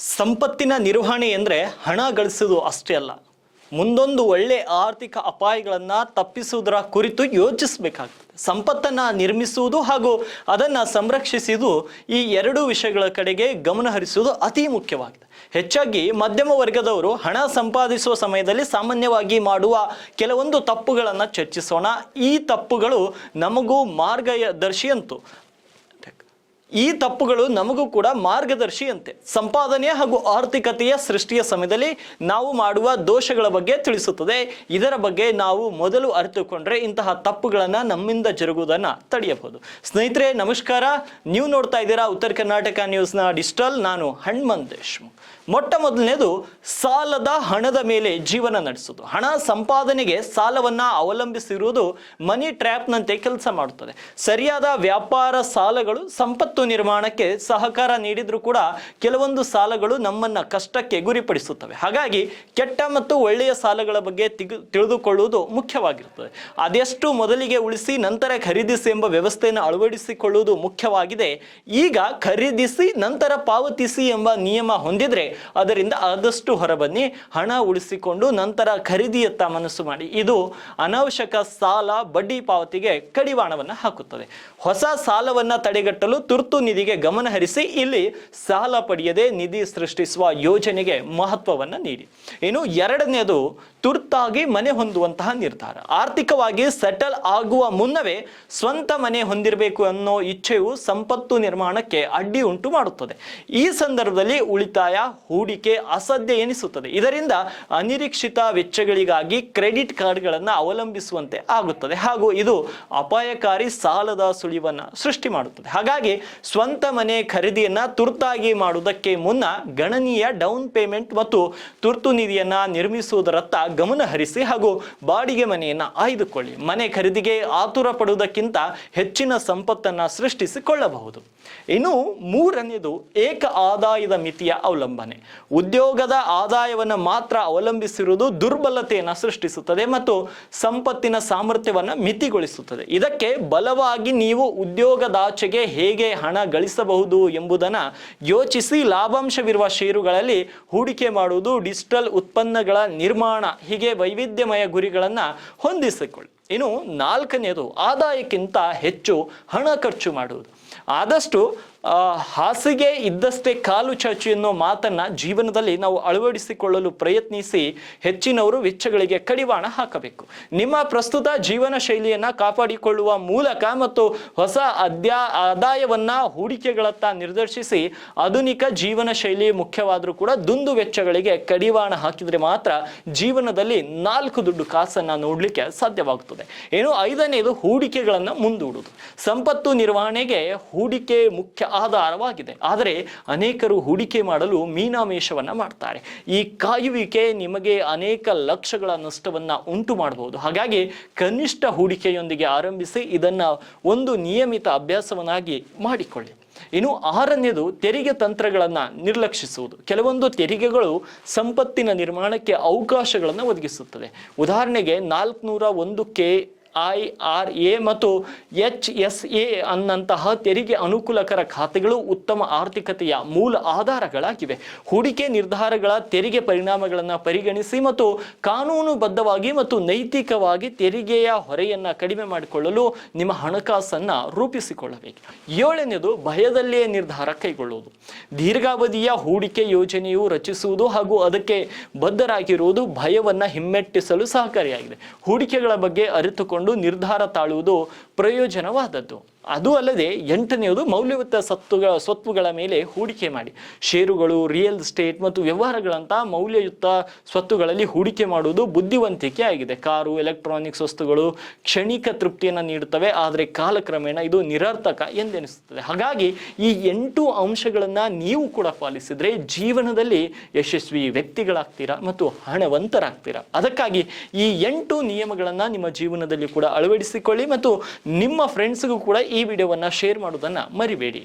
ಸಂಪತ್ತಿನ ನಿರ್ವಹಣೆ ಅಂದರೆ ಹಣ ಗಳಿಸೋದು ಅಷ್ಟೇ ಅಲ್ಲ. ಮುಂದೊಂದು ಒಳ್ಳೆ ಆರ್ಥಿಕ ಅಪಾಯಗಳನ್ನು ತಪ್ಪಿಸುವುದರ ಕುರಿತು ಯೋಚಿಸಬೇಕಾಗ್ತದೆ. ಸಂಪತ್ತನ್ನು ನಿರ್ಮಿಸುವುದು ಹಾಗೂ ಅದನ್ನು ಸಂರಕ್ಷಿಸುವುದು ಈ ಎರಡು ವಿಷಯಗಳ ಕಡೆಗೆ ಗಮನ ಹರಿಸುವುದು ಅತಿ ಮುಖ್ಯವಾಗಿದೆ. ಹೆಚ್ಚಾಗಿ ಮಧ್ಯಮ ವರ್ಗದವರು ಹಣ ಸಂಪಾದಿಸುವ ಸಮಯದಲ್ಲಿ ಸಾಮಾನ್ಯವಾಗಿ ಮಾಡುವ ಕೆಲವೊಂದು ತಪ್ಪುಗಳನ್ನು ಚರ್ಚಿಸೋಣ. ಈ ತಪ್ಪುಗಳು ನಮಗೂ ಮಾರ್ಗದರ್ಶಿ ಅಂತು ಈ ತಪ್ಪುಗಳು ನಮಗೂ ಕೂಡ ಮಾರ್ಗದರ್ಶಿಯಂತೆ ಸಂಪಾದನೆ ಹಾಗೂ ಆರ್ಥಿಕತೆಯ ಸೃಷ್ಟಿಯ ಸಮಯದಲ್ಲಿ ನಾವು ಮಾಡುವ ದೋಷಗಳ ಬಗ್ಗೆ ತಿಳಿಸುತ್ತದೆ. ಇದರ ಬಗ್ಗೆ ನಾವು ಮೊದಲು ಅರಿತುಕೊಂಡ್ರೆ ಇಂತಹ ತಪ್ಪುಗಳನ್ನು ನಮ್ಮಿಂದ ಜರುಗುವುದನ್ನು ತಡೆಯಬಹುದು. ಸ್ನೇಹಿತರೆ, ನಮಸ್ಕಾರ. ನೀವು ನೋಡ್ತಾ ಇದ್ದೀರಾ ಉತ್ತರ ಕರ್ನಾಟಕ ನ್ಯೂಸ್ನ ಡಿಜಿಟಲ್. ನಾನು ಹಣ್ಮನ್ ದೇಶ್ಮುಖ್. ಮೊಟ್ಟ ಮೊದಲನೇದು, ಸಾಲದ ಹಣದ ಮೇಲೆ ಜೀವನ ನಡೆಸುವುದು. ಹಣ ಸಂಪಾದನೆಗೆ ಸಾಲವನ್ನ ಅವಲಂಬಿಸಿರುವುದು ಮನಿ ಟ್ರ್ಯಾಪ್ನಂತೆ ಕೆಲಸ ಮಾಡುತ್ತದೆ. ಸರಿಯಾದ ವ್ಯಾಪಾರ ಸಾಲಗಳು ಸಂಪತ್ತು ನಿರ್ಮಾಣಕ್ಕೆ ಸಹಕಾರ ನೀಡಿದ್ರು ಕೂಡ ಕೆಲವೊಂದು ಸಾಲಗಳು ನಮ್ಮನ್ನ ಕಷ್ಟಕ್ಕೆ ಗುರಿಪಡಿಸುತ್ತವೆ. ಹಾಗಾಗಿ ಕೆಟ್ಟ ಮತ್ತು ಒಳ್ಳೆಯ ಸಾಲಗಳ ಬಗ್ಗೆ ತಿಳಿದುಕೊಳ್ಳುವುದು ಮುಖ್ಯವಾಗಿರುತ್ತದೆ. ಅದೆಷ್ಟು ಮೊದಲಿಗೆ ಉಳಿಸಿ ನಂತರ ಖರೀದಿಸಿ ಎಂಬ ವ್ಯವಸ್ಥೆಯನ್ನು ಅಳವಡಿಸಿಕೊಳ್ಳುವುದು ಮುಖ್ಯವಾಗಿದೆ. ಈಗ ಖರೀದಿಸಿ ನಂತರ ಪಾವತಿಸಿ ಎಂಬ ನಿಯಮ ಹೊಂದಿದ್ರೆ ಅದರಿಂದ ಆದಷ್ಟು ಹೊರಬನ್ನಿ. ಹಣ ಉಳಿಸಿಕೊಂಡು ನಂತರ ಖರೀದಿಯತ್ತ ಮನಸ್ಸು ಮಾಡಿ. ಇದು ಅನಾವಶ್ಯಕ ಸಾಲ ಬಡ್ಡಿ ಪಾವತಿಗೆ ಕಡಿವಾಣವನ್ನು ಹಾಕುತ್ತದೆ. ಹೊಸ ಸಾಲವನ್ನ ತಡೆಗಟ್ಟಲು ತುರ್ತು ನಿಧಿಗೆ ಗಮನ ಹರಿಸಿ ಇಲ್ಲಿ ಸಾಲ ಪಡೆಯದೆ ನಿಧಿ ಸೃಷ್ಟಿಸುವ ಯೋಜನೆಗೆ ಮಹತ್ವವನ್ನು ನೀಡಿ. ಇನ್ನು ಎರಡನೆಯದು ತುರ್ತಾಗಿ ಮನೆ ಹೊಂದುವಂತಹ ನಿರ್ಧಾರ. ಆರ್ಥಿಕವಾಗಿ ಸೆಟಲ್ ಆಗುವ ಮುನ್ನವೇ ಸ್ವಂತ ಮನೆ ಹೊಂದಿರಬೇಕು ಅನ್ನೋ ಇಚ್ಛೆಯು ಸಂಪತ್ತು ನಿರ್ಮಾಣಕ್ಕೆ ಅಡ್ಡಿ ಉಂಟು ಮಾಡುತ್ತದೆ. ಈ ಸಂದರ್ಭದಲ್ಲಿ ಉಳಿತಾಯ ಹೂಡಿಕೆ ಅಸಾಧ್ಯ ಎನಿಸುತ್ತದೆ. ಇದರಿಂದ ಅನಿರೀಕ್ಷಿತ ವೆಚ್ಚಗಳಿಗಾಗಿ ಕ್ರೆಡಿಟ್ ಕಾರ್ಡ್ಗಳನ್ನು ಅವಲಂಬಿಸುವಂತೆ ಆಗುತ್ತದೆ ಹಾಗೂ ಇದು ಅಪಾಯಕಾರಿ ಸಾಲದ ಸುಳಿವನ್ನು ಸೃಷ್ಟಿ ಮಾಡುತ್ತದೆ. ಹಾಗಾಗಿ ಸ್ವಂತ ಮನೆ ಖರೀದಿಯನ್ನ ತುರ್ತಾಗಿ ಮಾಡುವುದಕ್ಕೆ ಮುನ್ನ ಗಣನೀಯ ಡೌನ್ ಪೇಮೆಂಟ್ ಮತ್ತು ತುರ್ತು ನಿಧಿಯನ್ನ ನಿರ್ಮಿಸುವುದರತ್ತ ಗಮನ ಹರಿಸಿ ಹಾಗೂ ಬಾಡಿಗೆ ಮನೆಯನ್ನ ಆಯ್ದುಕೊಳ್ಳಿ. ಮನೆ ಖರೀದಿಗೆ ಆತುರ ಪಡುವುದಕ್ಕಿಂತ ಹೆಚ್ಚಿನ ಸಂಪತ್ತನ್ನ ಸೃಷ್ಟಿಸಿಕೊಳ್ಳಬಹುದು. ಇನ್ನು ಮೂರನೆಯದು ಏಕ ಆದಾಯದ ಮಿತಿಯ ಅವಲಂಬನೆ. ಉದ್ಯೋಗದ ಆದಾಯವನ್ನು ಮಾತ್ರ ಅವಲಂಬಿಸಿರುವುದು ದುರ್ಬಲತೆಯನ್ನು ಸೃಷ್ಟಿಸುತ್ತದೆ ಮತ್ತು ಸಂಪತ್ತಿನ ಸಾಮರ್ಥ್ಯವನ್ನು ಮಿತಿಗೊಳಿಸುತ್ತದೆ. ಇದಕ್ಕೆ ಬಲವಾಗಿ ನೀವು ಉದ್ಯೋಗದಾಚೆಗೆ ಹೇಗೆ ಹಣ ಗಳಿಸಬಹುದು ಎಂಬುದನ್ನು ಯೋಚಿಸಿ ಲಾಭಾಂಶವಿರುವ ಷೇರುಗಳಲ್ಲಿ ಹೂಡಿಕೆ ಮಾಡುವುದು ಡಿಜಿಟಲ್ ಉತ್ಪನ್ನಗಳ ನಿರ್ಮಾಣ, ಹೀಗೆ ವೈವಿಧ್ಯಮಯ ಗುರಿಗಳನ್ನು ಹೊಂದಿಸಿಕೊಳ್ಳಿ. ಇನ್ನು ನಾಲ್ಕನೆಯದು ಆದಾಯಕ್ಕಿಂತ ಹೆಚ್ಚು ಹಣ ಖರ್ಚು ಮಾಡುವುದು. ಆದಷ್ಟು ಹಾಸಿಗೆ ಇದ್ದಷ್ಟೇ ಕಾಲು ಚಾಚು ಎನ್ನುವ ಮಾತನ್ನ ಜೀವನದಲ್ಲಿ ನಾವು ಅಳವಡಿಸಿಕೊಳ್ಳಲು ಪ್ರಯತ್ನಿಸಿ ಹೆಚ್ಚಿನವರು ವೆಚ್ಚಗಳಿಗೆ ಕಡಿವಾಣ ಹಾಕಬೇಕು. ನಿಮ್ಮ ಪ್ರಸ್ತುತ ಜೀವನ ಶೈಲಿಯನ್ನು ಕಾಪಾಡಿಕೊಳ್ಳುವ ಮೂಲಕ ಮತ್ತು ಹೊಸ ಅದ್ಯಾ, ಆದಾಯವನ್ನ ಹೂಡಿಕೆಗಳತ್ತ ನಿರ್ದೇಶಿಸಿ ಆಧುನಿಕ ಜೀವನ ಶೈಲಿ ಮುಖ್ಯವಾದರೂ ಕೂಡ ದುಂದು ವೆಚ್ಚಗಳಿಗೆ ಕಡಿವಾಣ ಹಾಕಿದರೆ ಮಾತ್ರ ಜೀವನದಲ್ಲಿ ನಾಲ್ಕು ದುಡ್ಡು ಕಾಸನ್ನು ನೋಡಲಿಕ್ಕೆ ಸಾಧ್ಯವಾಗುತ್ತದೆ ಏನು? ಐದನೇದು ಹೂಡಿಕೆಗಳನ್ನು ಮುಂದೂಡುವುದು. ಸಂಪತ್ತು ನಿರ್ವಹಣೆಗೆ ಹೂಡಿಕೆ ಮುಖ್ಯ ಆಧಾರವಾಗಿದೆ. ಆದರೆ ಅನೇಕರು ಹೂಡಿಕೆ ಮಾಡಲು ಮೀನಾಮೇಷವನ್ನ ಮಾಡ್ತಾರೆ. ಈ ಕಾಯುವಿಕೆ ನಿಮಗೆ ಅನೇಕ ಲಕ್ಷಗಳ ನಷ್ಟವನ್ನ ಉಂಟು ಮಾಡಬಹುದು. ಹಾಗಾಗಿ ಕನಿಷ್ಠ ಹೂಡಿಕೆಯೊಂದಿಗೆ ಆರಂಭಿಸಿ ಇದನ್ನು ಒಂದು ನಿಯಮಿತ ಅಭ್ಯಾಸವನ್ನಾಗಿ ಮಾಡಿಕೊಳ್ಳಿ. ಇನ್ನು ಆರನೇದು ತೆರಿಗೆ ತಂತ್ರಗಳನ್ನು ನಿರ್ಲಕ್ಷಿಸುವುದು. ಕೆಲವೊಂದು ತೆರಿಗೆಗಳು ಸಂಪತ್ತಿನ ನಿರ್ಮಾಣಕ್ಕೆ ಅವಕಾಶಗಳನ್ನು ಒದಗಿಸುತ್ತದೆ. ಉದಾಹರಣೆಗೆ ನಾಲ್ಕುನೂರ ಒಂದು ಕೆ ಐ ಆರ್ ಎ ಮತ್ತು ಎಚ್ ಎಸ್ ಎ ಅನ್ನಂತಹ ತೆರಿಗೆ ಅನುಕೂಲಕರ ಖಾತೆಗಳು ಉತ್ತಮ ಆರ್ಥಿಕತೆಯ ಮೂಲ ಆಧಾರಗಳಾಗಿವೆ. ಹೂಡಿಕೆ ನಿರ್ಧಾರಗಳ ತೆರಿಗೆ ಪರಿಣಾಮಗಳನ್ನು ಪರಿಗಣಿಸಿ ಮತ್ತು ಕಾನೂನುಬದ್ಧವಾಗಿ ಮತ್ತು ನೈತಿಕವಾಗಿ ತೆರಿಗೆಯ ಹೊರೆಯನ್ನು ಕಡಿಮೆ ಮಾಡಿಕೊಳ್ಳಲು ನಿಮ್ಮ ಹಣಕಾಸನ್ನು ರೂಪಿಸಿಕೊಳ್ಳಬೇಕು. ಏಳನೇದು, ಭಯದಲ್ಲಿಯೇ ನಿರ್ಧಾರ ಕೈಗೊಳ್ಳುವುದು. ದೀರ್ಘಾವಧಿಯ ಹೂಡಿಕೆ ಯೋಜನೆಯು ರಚಿಸುವುದು ಹಾಗೂ ಅದಕ್ಕೆ ಬದ್ಧರಾಗಿರುವುದು ಭಯವನ್ನು ಹಿಮ್ಮೆಟ್ಟಿಸಲು ಸಹಕಾರಿಯಾಗಿದೆ. ಹೂಡಿಕೆಗಳ ಬಗ್ಗೆ ಅರಿತುಕೊಂಡು ನಿರ್ಧಾರ ತಾಳುವುದು ಪ್ರಯೋಜನವಾದದ್ದು. ಅದು ಅಲ್ಲದೆ ಎಂಟನೆಯದು ಮೌಲ್ಯಯುತ ಸತ್ತುಗಳ ಸ್ವತ್ತುಗಳ ಮೇಲೆ ಹೂಡಿಕೆ ಮಾಡಿ. ಷೇರುಗಳು ರಿಯಲ್ ಎಸ್ಟೇಟ್ ಮತ್ತು ವ್ಯವಹಾರಗಳಂತಹ ಮೌಲ್ಯಯುತ ಸ್ವತ್ತುಗಳಲ್ಲಿ ಹೂಡಿಕೆ ಮಾಡುವುದು ಬುದ್ಧಿವಂತಿಕೆ ಆಗಿದೆ. ಕಾರು ಎಲೆಕ್ಟ್ರಾನಿಕ್ಸ್ ವಸ್ತುಗಳು ಕ್ಷಣಿಕ ತೃಪ್ತಿಯನ್ನು ನೀಡುತ್ತವೆ, ಆದರೆ ಕಾಲಕ್ರಮೇಣ ಇದು ನಿರರ್ಥಕ ಎಂದೆನಿಸುತ್ತದೆ. ಹಾಗಾಗಿ ಈ ಎಂಟು ಅಂಶಗಳನ್ನು ನೀವು ಕೂಡ ಪಾಲಿಸಿದರೆ ಜೀವನದಲ್ಲಿ ಯಶಸ್ವಿ ವ್ಯಕ್ತಿಗಳಾಗ್ತೀರಾ ಮತ್ತು ಹಣವಂತರಾಗ್ತೀರಾ? ಅದಕ್ಕಾಗಿ ಈ ಎಂಟು ನಿಯಮಗಳನ್ನು ನಿಮ್ಮ ಜೀವನದಲ್ಲಿ ಕೂಡ ಅಳವಡಿಸಿಕೊಳ್ಳಿ ಮತ್ತು ನಿಮ್ಮ ಫ್ರೆಂಡ್ಸ್ಗೂ ಕೂಡ ಈ ವಿಡಿಯೋವನ್ನು ಶೇರ್ ಮಾಡೋದನ್ನು ಮರಿಬೇಡಿ.